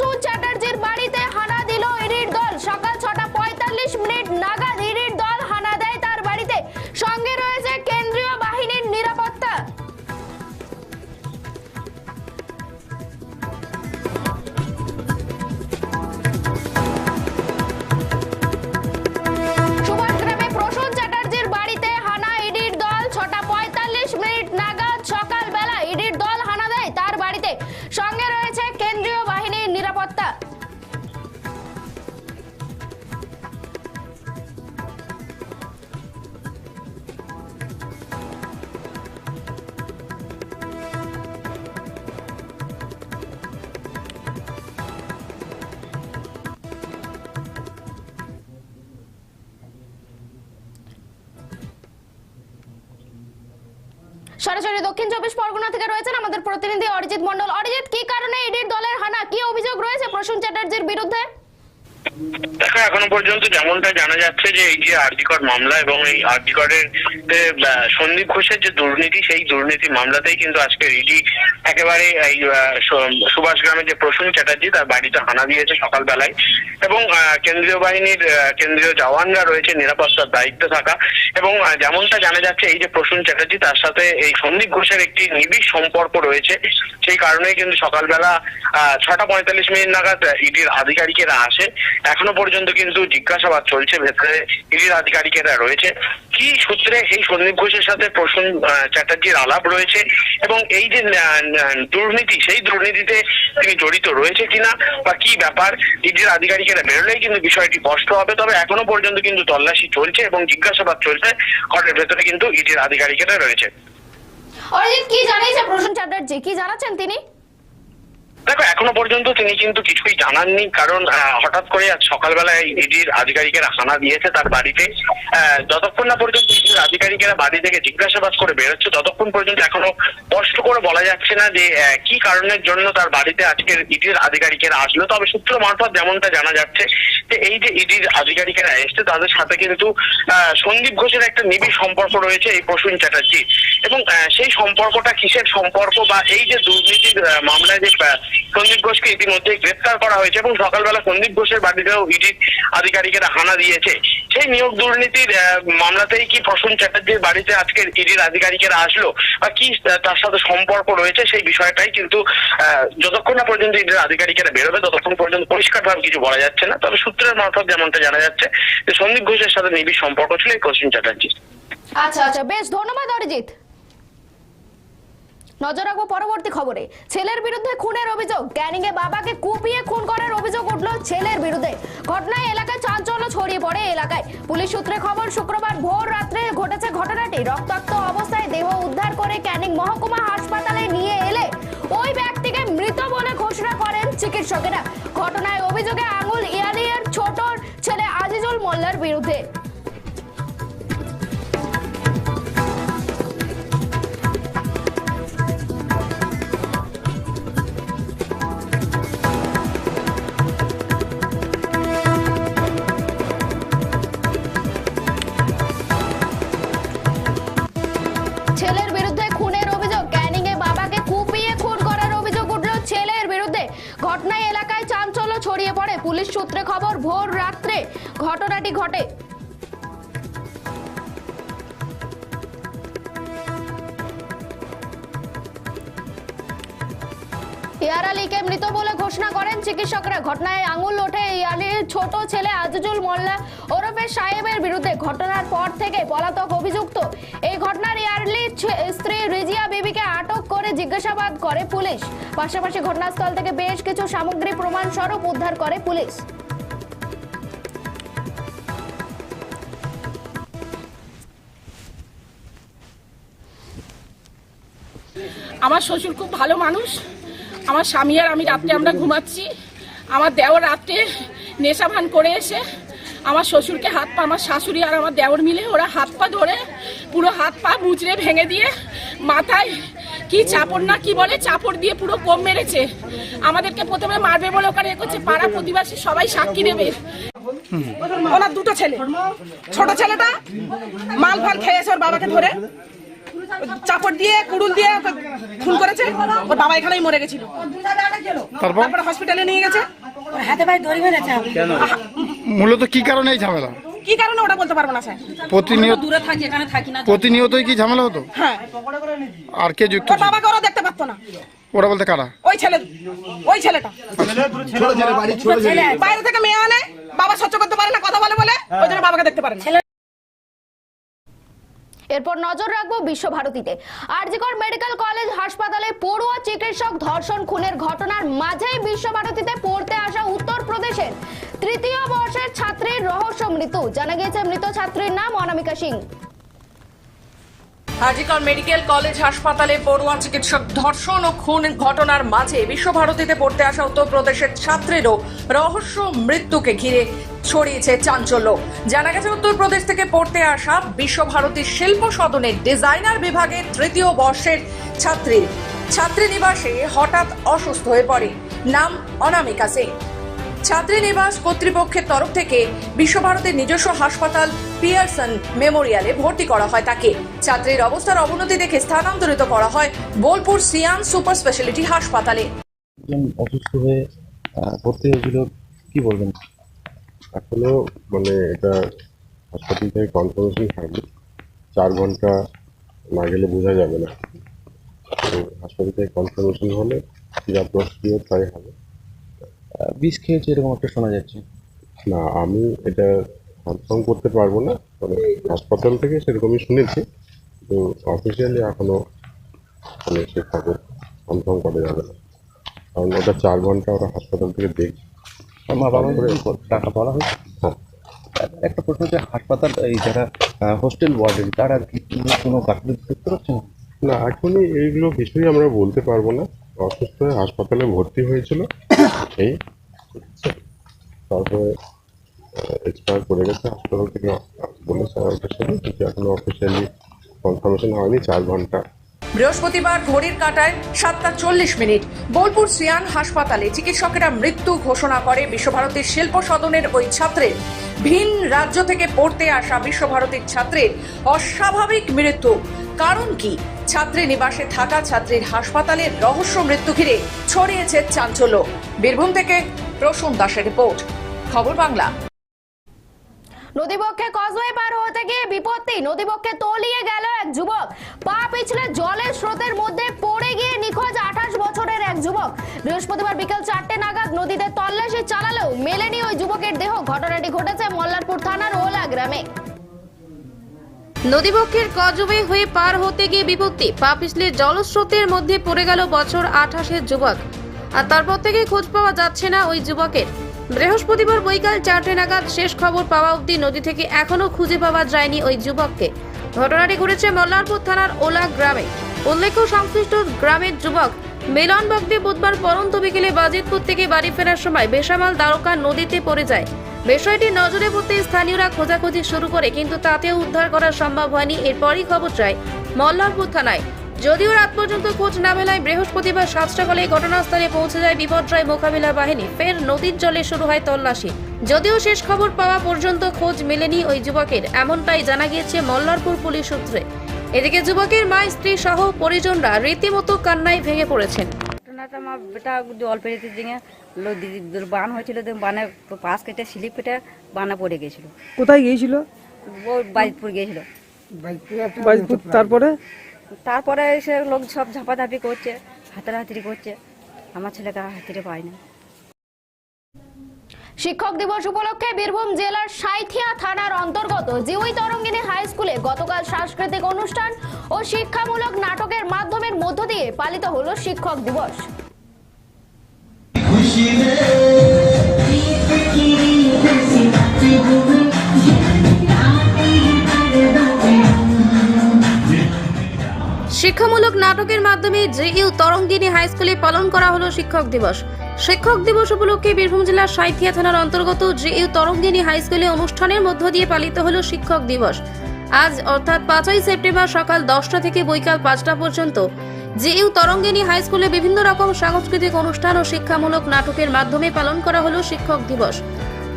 un সরাসরি দক্ষিণ চব্বিশ পরগনা থেকে রয়েছেন আমাদের প্রতিনিধি অরিজিৎ মন্ডল অরিজিৎ, কি কারণে ইডির দলের হানা? কি অভিযোগ রয়েছে প্রসূন চ্যাটার্জির বিরুদ্ধে? দেখো এখনও পর্যন্ত যেমনটা জানা যাচ্ছে যে এই যে আরজিকর মামলা এবং এই আরজিকরের সন্দীপ ঘোষের যে দুর্নীতি সেই দুর্নীতি মামলাতেই কিন্তু আজকে ইডি একেবারে এই সুভাষ গ্রামের যে প্রসূন চ্যাটার্জি তার বাড়িতে হানা দিয়েছে সকালবেলায় এবং কেন্দ্রীয় বাহিনীর কেন্দ্রীয় জওয়ানরা রয়েছে নিরাপত্তার দায়িত্বে থাকা এবং যেমনটা জানা যাচ্ছে এই যে প্রসূন চ্যাটার্জি তার সাথে এই সন্দীপ ঘোষের একটি নিবিড় সম্পর্ক রয়েছে। সেই কারণেই কিন্তু সকালবেলা আহ, ছটা পঁয়তাল্লিশ মিনিট নাগাদ ইডির আধিকারিকেরা আসে এখনও পর্যন্ত কিন্তু জিজ্ঞাসাবাদ চলছে, ভেতরে ইডির আধিকারিকেরা রয়েছে। কি সূত্রে এই সন্দীপ ঘোষের সাথে প্রসূন চ্যাটার্জির আলাপ রয়েছে এবং এই যে দুর্নীতি, সেই দুর্নীতিতে তিনি জড়িত রয়েছে কিনা বা কি ব্যাপার ইডির আধিকারিকেরা বেরোলেই কিন্তু বিষয়টি স্পষ্ট হবে। তবে এখনও পর্যন্ত কিন্তু তল্লাশি চলছে এবং জিজ্ঞাসাবাদ চলছে, ঘরের ভেতরে কিন্তু ইডির আধিকারিকেরা রয়েছে। অরিজিৎ, কি জানিয়েছে প্রসূন চ্যাটার্জি? কি জানাচ্ছেন তিনি? দেখো, এখনও পর্যন্ত তিনি কিন্তু কিছুই জানাননি, কারণ হঠাৎ করে আজ সকালবেলায় ইডির আধিকারিকেরা হানা দিয়েছে তার বাড়িতে। যতক্ষণ না পর্যন্ত ইডির আধিকারিকেরা বাড়ি থেকে জিজ্ঞাসাবাদ করে বেরোচ্ছে, ততক্ষণ পর্যন্ত এখনও স্পষ্ট করে বলা যাচ্ছে না যে কি কারণের জন্য তার বাড়িতে আজকের ইডির আধিকারিকেরা আসলো। তবে সূত্র মারফত যেমনটা জানা যাচ্ছে, যে এই যে ইডির আধিকারিকেরা এসছে, তাদের সাথে কিন্তু সন্দীপ ঘোষের একটা নিবিড় সম্পর্ক রয়েছে এই প্রসূন চ্যাটার্জি এবং সেই সম্পর্কটা কিসের সম্পর্ক বা এই যে দুর্নীতির মামলায় যে সন্দীপ ঘোষকে ইতিমধ্যে গ্রেপ্তার করা হয়েছে এবং সকালবেলা সন্দীপ ঘোষের বাড়িতেও ইডির আধিকারিকেরা হানা দিয়েছে। সেই নিয়োগ দুর্নীতির মামলাতেই কি প্রসূন চ্যাটার্জির বাড়িতে আজকের ইডির আধিকারিকেরা আসলো বা কি তার সাথে সম্পর্ক রয়েছে সেই বিষয়টাই কিন্তু যতক্ষণ না পর্যন্ত ইডির আধিকারিকেরা বেরোবে, ততক্ষণ পর্যন্ত পরিষ্কারভাবে কিছু বলা যাচ্ছে না। তবে সূত্রের মারফত যেমনটা জানা যাচ্ছে যে সন্দীপ ঘোষের সাথে নিবিড় সম্পর্ক ছিল এই প্রসূন চ্যাটার্জির। আচ্ছা আচ্ছা বেশ, ধন্যবাদ অরিজিৎ। নজর রাখব পরবর্তী খবরে। ছেলের বিরুদ্ধে খুনের অভিযোগ। ক্যানিং এ বাবাকে কুপিয়ে খুন করার অভিযোগ উঠল ছেলের বিরুদ্ধে। ঘটনায় এলাকায় চাঞ্চল্য ছড়িয়ে পড়ে এলাকায়। পুলিশ সূত্রে খবর, শুক্রবার ভোর রাত্রে ঘটেছে ঘটনাটি। রক্তাক্ত অবস্থায় দেহ উদ্ধার করে ক্যানিং মহকুমা হাসপাতালে নিয়ে এলে ওই ব্যক্তিকে মৃত বলে ঘোষণা করেন চিকিৎসকেরা। ঘটনায় অভিযোগে আঙুল ইয়ালিয়ার ছোট ছেলে আজিজুল মোল্লার বিরুদ্ধে। ঘটনাটি ঘটে। ইয়ার আলীকে মৃত বলে ঘোষণা করেন চিকিৎসকরা। ঘটনায় আঙুল ওঠে ইয়ালির ছোট ছেলে আজিজুল মোল্লা ওরফে সাহেবের বিরুদ্ধে ঘটনার পর থেকে পলাতক অভিযুক্ত। এই ঘটনার ইয়ারলি স্ত্রী রিজিয়া বিবিকে আটক করে জিজ্ঞাসাবাদ করে পুলিশ। পাশাপাশি ঘটনাস্থল থেকে বেশ কিছু সামগ্রী প্রমাণ স্বরূপ উদ্ধার করে পুলিশ। আমার শ্বশুর খুব ভালো মানুষ। আমার স্বামী আর আমি রাত্রে আমরা ঘুমাচ্ছি। আমার দেওর রাত্রে নেশা ভান করে এসে আমার শ্বশুরকে হাত পা, আমার শাশুড়ি আর আমার দেওর মিলে ওরা হাত পা ধরে পুরো হাত পা মুচড়ে ভেঙে দিয়ে মাথায় কি চাপড় না কি বলে চাপড় দিয়ে পুরো কম মেরেছে। আমাদেরকে প্রথমে মারবে বলে ওখানে করছে, পাড়া প্রতিবাসী সবাই সাক্ষী দেবে ওনার দুটো ছেলে। ছোট ছেলেটা মাল ফাল খেয়েছে ওর বাবাকে ধরে। চাপড় দিয়ে কুড়ুল দিয়ে ওকে খুন করেছে। ওর বাবা এখানেই মরে গেছিল। তারপর? তারপরে হসপিটালে নিয়ে গেছে। হাতে পায়ে দড়ি মেরেছে মূলত কি কারণে এই ঝামেলা? কি কারণে ওটা বলতে পারব না স্যার? প্রতিনিয়ত দূরে থাকি এখানে থাকি না প্রতিনিয়তই কি ঝামেলা হতো? হ্যাঁ। আর কে যুক্ত ওর ছিল? বাবাকে ওরা দেখতে পারতো না। ওরা বলতে কারা? ওই ছেলে ওই ছেলেটা। বাইরে থেকে মেয়ে আনে বাবা সহ্য করতে পারে না কথা বলে বলে ওই জন্য বাবাকে দেখতে পারে না। এরপর নজর রাখব বিশ্বভারতীতে। আরজিকর মেডিকেল কলেজ হাসপাতালে পড়ুয়া চিকিৎসক ধর্ষণ, খুনের ঘটনার মাঝেই বিশ্বভারতীতে পড়তে আসা উত্তরপ্রদেশের তৃতীয় বর্ষের ছাত্রীর রহস্য মৃত্যু। জানা গিয়েছে, মৃত ছাত্রীর নাম অনামিকা সিং। হার্জিকর মেডিকেল কলেজ হাসপাতালে পড়ুয়া চিকিৎসক ধর্ষণ ও খুন ঘটনার মাঝে বিশ্বভারতীতে পড়তে আসা উত্তরপ্রদেশের ছাত্রেরও রহস্য মৃত্যুকে ঘিরে ছড়িয়েছে চাঞ্চল্য। জানা গেছে, উত্তরপ্রদেশ থেকে পড়তে আসা বিশ্বভারতীর শিল্প সদনের ডিজাইনার বিভাগের তৃতীয় বর্ষের ছাত্রী। ছাত্রীনিবাসে হঠাৎ অসুস্থ হয়ে পড়ে। নাম অনামিকা সিং। ছাত্রীনিবাস কর্তৃপক্ষের তরফ থেকে বিশ্বভারতীর নিজস্ব হাসপাতাল পিয়ারসন মেমোরিয়ালে ভর্তি করা হয় তাকে। ছাত্রীর অবস্থার অবনতি দেখে স্থানান্তরিত করা হয় বোলপুর সিয়ান সুপার স্পেশালিটি হাসপাতালে। অসুস্থ হয়ে আহ, ভর্তি হয়েছিল কি বলবেন? এখনও মানে এটা হাসপাতাল থেকে কনফার্মেশন হয়নি। চার ঘণ্টা না গেলে বোঝা যাবে না। তো হাসপাতাল থেকে কনফার্মেশন হলে যা প্রসিডিওর তাই হবে। বিষ খেয়েছে এরকম একটা শোনা যাচ্ছে। না আমি এটা কনফার্ম করতে পারব না মানে হাসপাতাল থেকে সেরকমই শুনেছি। তো অফিসিয়ালি এখনও মানে সে খবর কনফার্ম করা যাবে না। কারণ ওটা চার ঘণ্টা ওরা হাসপাতাল থেকে দেখছে মা বাবা টাকা বলা হয়েছে? হ্যাঁ। একটা প্রশ্ন হচ্ছে হাসপাতাল এই যারা হোস্টেল ওয়ার্ডেন তারা কি কোনো গাফিলতি দেখতে পাচ্ছে না না এখনই এইগুলো কিছুই আমরা বলতে পারব না। অসুস্থ হয়ে হাসপাতালে ভর্তি হয়েছিল। তারপরে এক্সপায়ার করে গেছে। হাসপাতাল থেকে বলেছে কিন্তু এখনও অফিসিয়ালি কনফার্মেশন হয়নি, চার ঘণ্টা। বৃহস্পতিবার ঘড়ির কাঁটায় সাতটা চল্লিশ মিনিট। বোলপুর সিয়ান হাসপাতালে চিকিৎসকেরা মৃত্যু ঘোষণা করে বিশ্বভারতীর শিল্প সদনের ওই ছাত্রের ভিন রাজ্য থেকে পড়তে আসা বিশ্বভারতীর ছাত্রের অস্বাভাবিক মৃত্যু। কারণ কি? ছাত্রী নিবাসে থাকা ছাত্রীর হাসপাতালে রহস্য মৃত্যু ঘিরে ছড়িয়েছে চাঞ্চল্য। বীরভূম থেকে প্রসূন দাসের রিপোর্ট। খবর বাংলা। নদীবক্ষে কজওয়ে পার হতে গিয়ে বিপত্তি। নদীবক্ষে তলিয়ে গেল এক যুবক। পা পিছলে জলের স্রোতের মধ্যে পড়ে গিয়ে নিখোঁজ আঠাশ বছরের এক যুবক। বৃহস্পতিবার বিকেল চারটে নাগাদ নদীতে তল্লাশি চালালেও মেলেনি ওই যুবকের দেহ। ঘটনাটি ঘটেছে মল্লারপুর থানার ওলা গ্রামে। নদীবক্ষের কজবে হয়ে পার হতে গিয়ে বিপত্তি। পা পিছলে জলস্রোতের মধ্যে পড়ে গেল বছর আঠাশের যুবক। আর তারপর থেকে খোঁজ পাওয়া যাচ্ছে না ওই যুবকের। বৃহস্পতিবার বৈকাল চারটে নাগাদ শেষ খবর পাওয়া অবধি নদী থেকে এখনও খুঁজে পাওয়া যায়নি ওই যুবককে। ঘটনাটি ঘটেছে মল্লারপুর থানার ওলা গ্রামে। উল্লেখ্য, সংশ্লিষ্ট গ্রামের যুবক মিলন বগদে বুধবার পরন্ত বিকেলে বাজিতপুর থেকে বাড়ি ফেরার সময় বেসামাল দ্বারকা নদীতে পড়ে যায়। বিষয়টি নজরে পড়তে স্থানীয়রা খোঁজাখুঁজি শুরু করে, কিন্তু তাতেও উদ্ধার করা সম্ভব হয়নি। এরপরই খবর যায় মল্লারপুর থানায়। যদিও রাত পর্যন্ত খোঁজ না মেলায় বৃহস্পতিবার সাত সকালে ঘটনাস্থলে পৌঁছে যায় বিপর্যয় মোকাবিলা বাহিনী। ফের নদীর জলে শুরু হয় তল্লাশি। যদিও শেষ খবর পাওয়া পর্যন্ত খোঁজ মেলেনি ওই যুবকের, এমনটাই জানা গিয়েছে মল্লারপুর পুলিশ সূত্রে। এদিকে যুবকের মা, স্ত্রী সহ পরিজনরা রীতিমতো কান্নায় ভেঙে পড়েছেন। ঘটনাটা আমার বেটা জল পেরিতে দিকে বান হয়েছিল বানে পাশ কেটে স্লিপ কেটে বানা পড়ে গেছিল কোথায় গিয়েছিল? ও বাজিতপুর গিয়েছিল। বাজিপুর তারপরে? তারপরে এসে লোক সব ঝাপাঝাপি করছে হাতাহাতি করছে। আমার ছেলেকে হাতিরে পায় না। শিক্ষক দিবস উপলক্ষে বীরভূম জেলার সাঁইথিয়া থানার অন্তর্গত জিউই তরঙ্গিনী হাই স্কুলে গতকাল সাংস্কৃতিক অনুষ্ঠান ও শিক্ষামূলক নাটকের মাধ্যমের মধ্য দিয়ে পালিত হলো শিক্ষক দিবস। শিক্ষামূলক নাটকের মাধ্যমে জেইউ তরঙ্গিনী হাই স্কুলে পালন করা হলো শিক্ষক দিবস। শিক্ষক দিবস উপলক্ষে বীরভূম জেলার সাঁইথিয়া থানার অন্তর্গত জেইউ তরঙ্গিনী হাই স্কুলে অনুষ্ঠানের মধ্য দিয়ে পালিত হল শিক্ষক দিবস। আজ, অর্থাৎ পাঁচই সেপ্টেম্বর সকাল দশটা থেকে বৈকাল পাঁচটা পর্যন্ত, জেইউ তরঙ্গিনী হাই স্কুলে বিভিন্ন রকম সাংস্কৃতিক অনুষ্ঠান ও শিক্ষামূলক নাটকের মাধ্যমে পালন করা হলো শিক্ষক দিবস।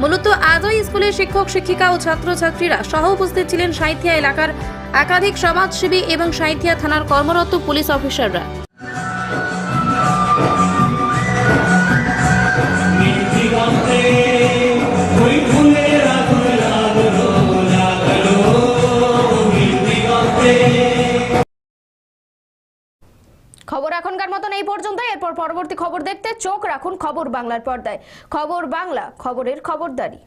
মূলত আজই স্কুলের শিক্ষক, শিক্ষিকা ও ছাত্রছাত্রীরা সহ উপস্থিত ছিলেন সাঁইথিয়া এলাকার একাধিক সমাজসেবী এবং সাঁইথিয়া থানার কর্মরত পুলিশ অফিসাররা। এখনকার মতন এই পর্যন্ত এরপর পরবর্তী খবর দেখতে চোখ রাখুন খবর বাংলার পর্দায়। খবর বাংলা, খবরের খবরদারি।